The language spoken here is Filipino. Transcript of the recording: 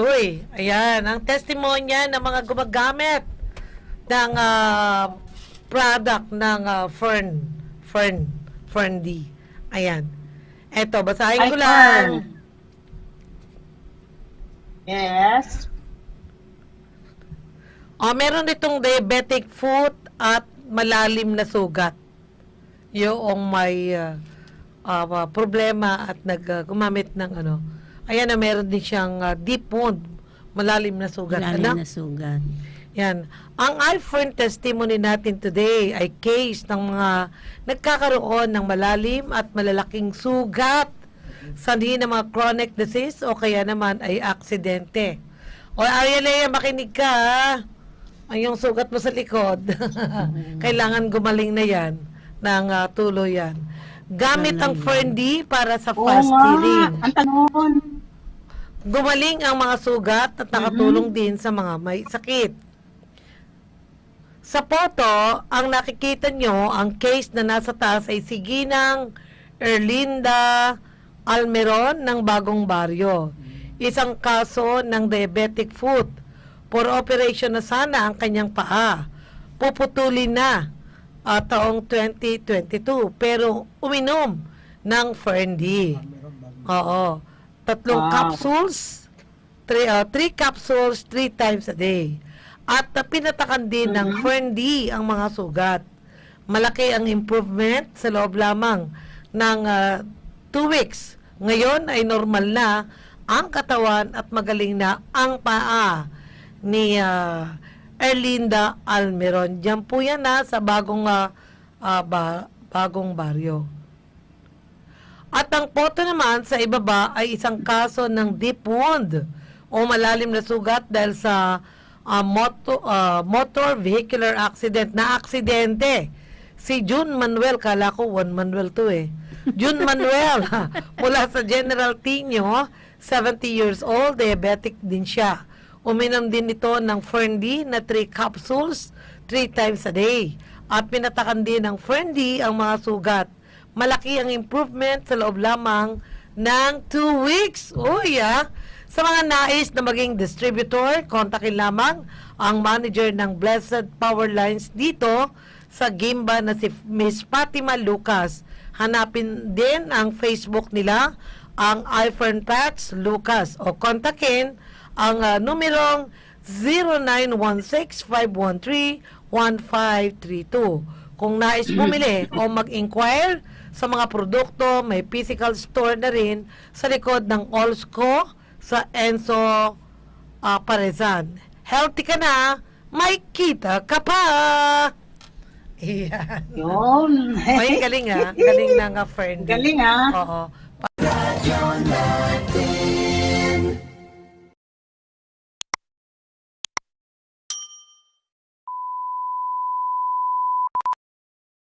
today. Ayan, ang testimonya ng mga gumagamit ng ah, product ng ah, Fern. Fern. Fern D. Ayan. Eto, basahin ko lang. Fern. Yes. Oh, meron itong diabetic foot at malalim na sugat. Yung may ah, ah, problema at nag ah, gumamit ng ano. Ayan na meron din siyang ah, deep wound, malalim na sugat. Malalim ano? na sugat. Yan. Ang iPhone testimony natin today ay case ng mga nagkakaroon ng malalim at malalaking sugat sanhi ng mga chronic disease o kaya naman ay aksidente. O Arielea, makinig ka ha. Ang yung sugat mo sa likod. Kailangan gumaling na yan ng ah, tuloy yan. Gamit ang Fern D para sa fast healing. Ang tanong. Gumaling ang mga sugat at nakatulong din sa mga may sakit. Sa photo, ang nakikita nyo, ang case na nasa taas ay si Ginang Erlinda Almeron ng Bagong Baryo. Isang kaso ng diabetic foot. For operation na sana ang kanyang paa. Puputulin na ah, taong 2022. Pero uminom ng Ferndi. Oo. Tatlong Wow. capsules, three, uh, three capsules, three times a day. At uh, pinatakan din ng Fern D ang mga sugat. Malaki ang improvement sa loob lamang ng uh, two weeks. Ngayon ay normal na ang katawan at magaling na ang paa ni uh, Erlinda Almeron. Diyan po yan na sa bagong uh, uh, ba- bagong baryo. At ang photo naman sa ibaba ay isang kaso ng deep wound o malalim na sugat dahil sa ah, moto, ah, motor vehicular accident na aksidente. Si June Manuel, kala ko Juan Manuel to eh. June Manuel, mula sa General Tino, 70 years old, diabetic din siya. Uminom din ito ng Fern D na 3 capsules 3 times a day. At pinatakan din ng Fern D ang mga sugat malaki ang improvement sa loob lamang ng 2 weeks. Uy, ah. Sa mga nais na maging distributor, kontakin lamang ang manager ng Blessed Power Lines dito sa Gimba na si Miss Fatima Lucas. Hanapin din ang Facebook nila, ang iPhone Packs Lucas o kontakin ang ah, numerong 0916-513-1532. Kung nais bumili o mag-inquire sa mga produkto, may physical store na rin sa likod ng Olsco sa Enzo ah, Parezan. Healthy ka na, may kita ka pa! Iyan. Yun. Ay, galing ah. Galing ng uh, friend. Galing ah. Oo.